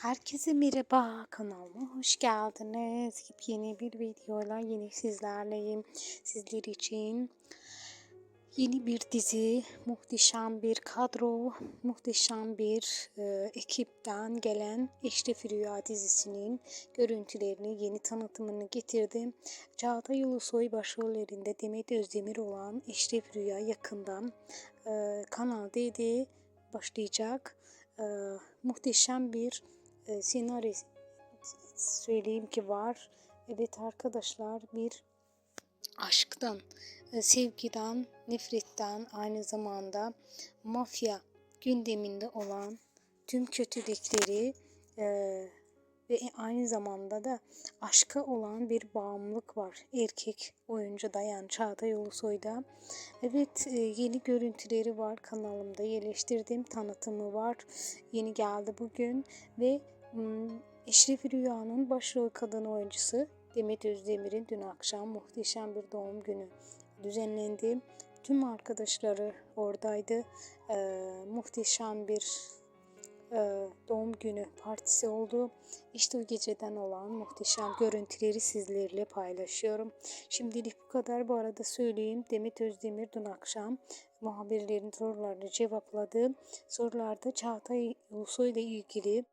Herkese merhaba kanalıma hoş geldiniz. Yeni bir videoyla yine sizlerleyim. Sizler için yeni bir dizi, muhteşem bir kadro, muhteşem bir e, ekipten gelen Eşref Rüya dizisinin görüntülerini, yeni tanıtımını getirdim. Çağatay Ulusoy başrollerinde Demet Özdemir olan Eşref Rüya yakından e, Kanal D'de başlayacak. E, muhteşem bir e, söyleyeyim ki var. Evet arkadaşlar bir aşktan, e, sevgiden, nefretten aynı zamanda mafya gündeminde olan tüm kötülükleri e, ve aynı zamanda da aşka olan bir bağımlılık var. Erkek oyuncu da yani Çağatay Ulusoy'da. Evet e, yeni görüntüleri var kanalımda yerleştirdim. Tanıtımı var. Yeni geldi bugün ve Eşref Rüya'nın başrol kadın oyuncusu Demet Özdemir'in dün akşam muhteşem bir doğum günü düzenlendi. Tüm arkadaşları oradaydı. Ee, muhteşem bir e, doğum günü partisi oldu. İşte o geceden olan muhteşem görüntüleri sizlerle paylaşıyorum. Şimdilik bu kadar. Bu arada söyleyeyim Demet Özdemir dün akşam muhabirlerin sorularını cevapladı. Sorularda Çağatay Ulusoy ile ilgili